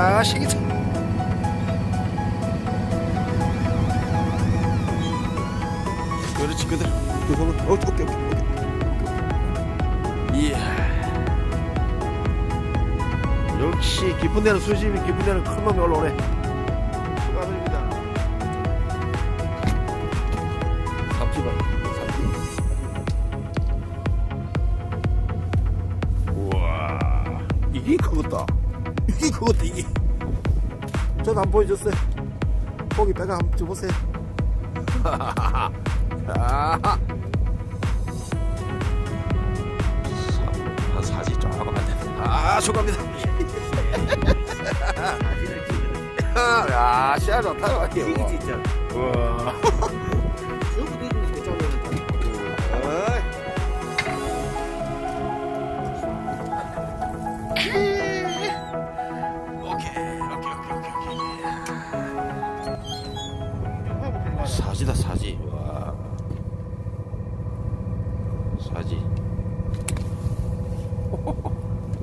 아, 시기다. 그렇지, 그대로. 그 손은, 어, 오케이, 오케이, 오케이. 이야. 역시 깊은 데는 수심이 깊은 데는 큰 놈이 올라오네. 축하드립니다. 삼지발. 우와. 이게 크겠다. 이게 크겠다, 이게. 저도 한번 보여줬어요. 고기 배가 한번 줘보세요. 한 사지 조금 안 돼. 아, 축하합니다. 야, 씨알 좋다. 뭐. 진짜 우와. 사지다, 사지. 와. 사지.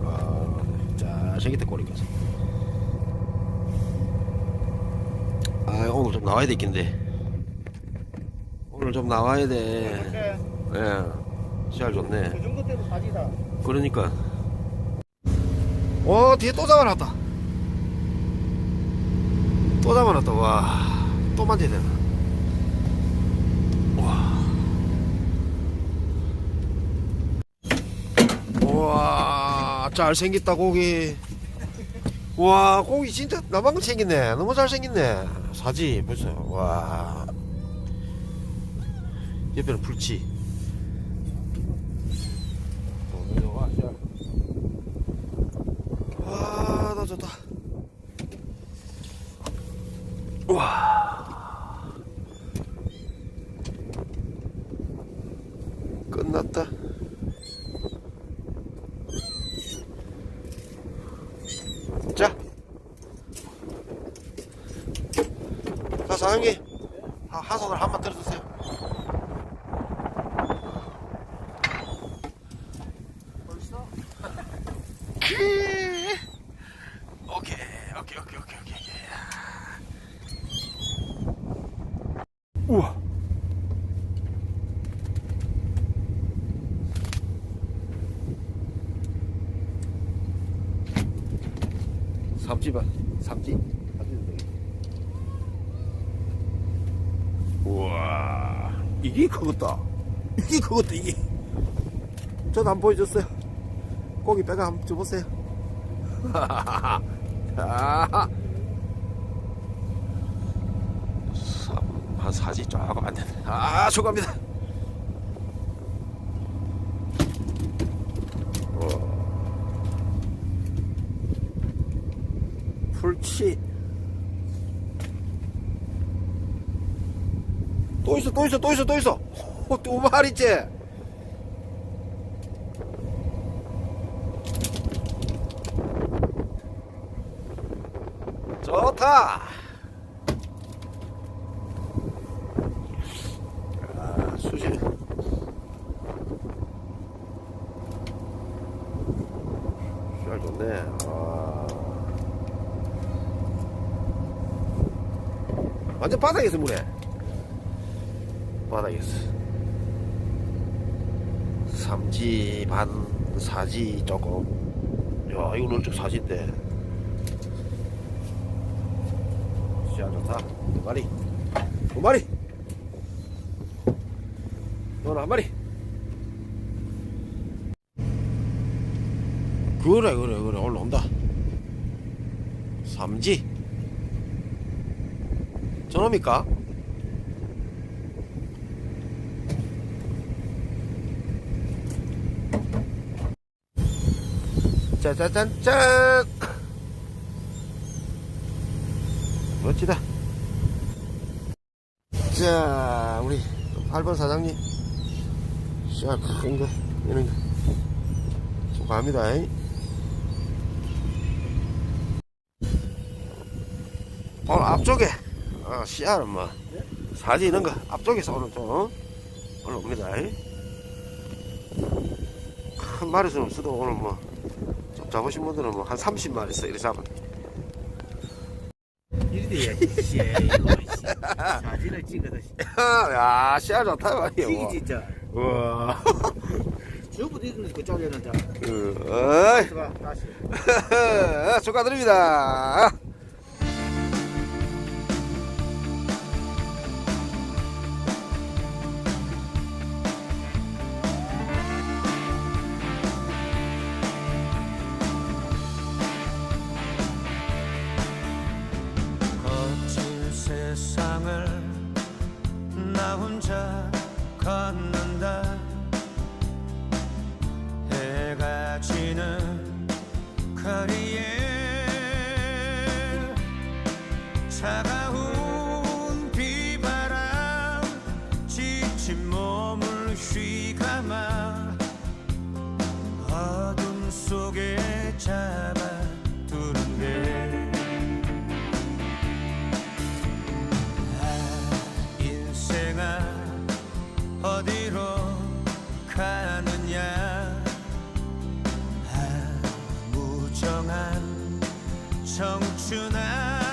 와, 자, 생기다 꼬리가. 아, 오늘 좀 나와야 되겠는데. 오늘 좀 나와야 돼. 예. 씨알 좋네. 그 정도 때도 사지다. 그러니까. 어, 뒤에 또 잡아놨다. 또 잡아놨다. 와, 또 만져야 되나. 와. 우와, 잘생겼다, 고기. 와, 고기 진짜 나만큼 생겼네. 너무 잘생겼네. 사지, 벌써. 와. 옆에는 불치. 와, 나 좋다. 와. 끝났다. 자. 하, 하선을 한번 들어주세요. 벌써? 오케이, 오케이, 오케이, 오케이, 오케이. 우와. 삼지바, 삼지. 우와, 이게 크겠다. 이게 크겠다, 이게. 저도 한번 보여줬어요. 고기 배가 한번 줘보세요. 아, 삼- 한 사지 조금 안 되네. 아, 축하합니다. 어. 풀치. 또 있어, 또 있어, 또 있어, 또 있어. 어, 두 마리째. 좋다. 아, 수시. 잘 좋네. 아. 완전 바닥에서 물에. 바닥에서. 삼지 반, 사지 조금. 야, 이거 넓적 사지인데. 시야 좋다. 두 마리. 두 마리. 너는 한 마리. 그래, 그래, 그래. 올라온다. 삼지. 저놈입니까? 짜자잔짠! 멋지다. 자, 우리 8번 사장님. 자, 큰 거, 이런 거. 축하합니다. 잉. 오늘 앞쪽에, 어, 씨알은 뭐, 사지 이런 거, 앞쪽에서 오늘 좀, 어? 올라옵니다. 잉. 큰 마리수는 없어도 오늘 뭐, 좀 잡으신 분들은 뭐, 한 30마리 써, 이렇게 잡아. 올려야지. 씨, 이거 씨. 사진을 찍어서 씨. 야, 좋다 말이야. 튀기 진짜. 우와. 저부터 있는 그 자리는 자. 그, 어이. 들어가 다시. 축하드립니다. 혼자 걷는다 해가 지는 거리에 차가 Tonight.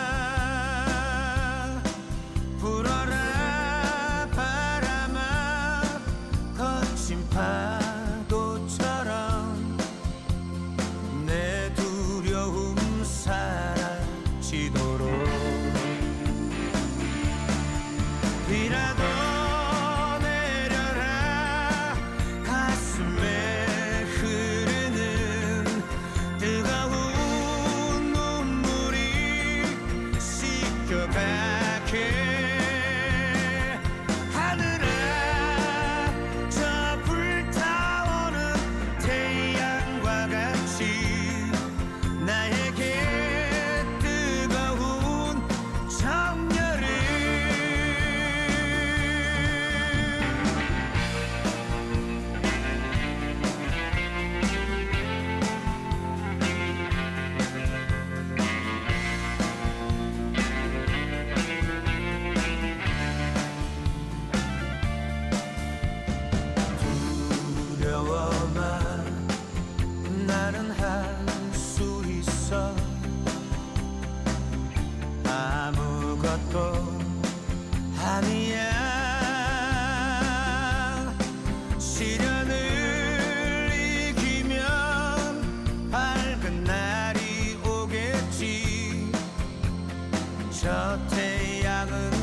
저 태양은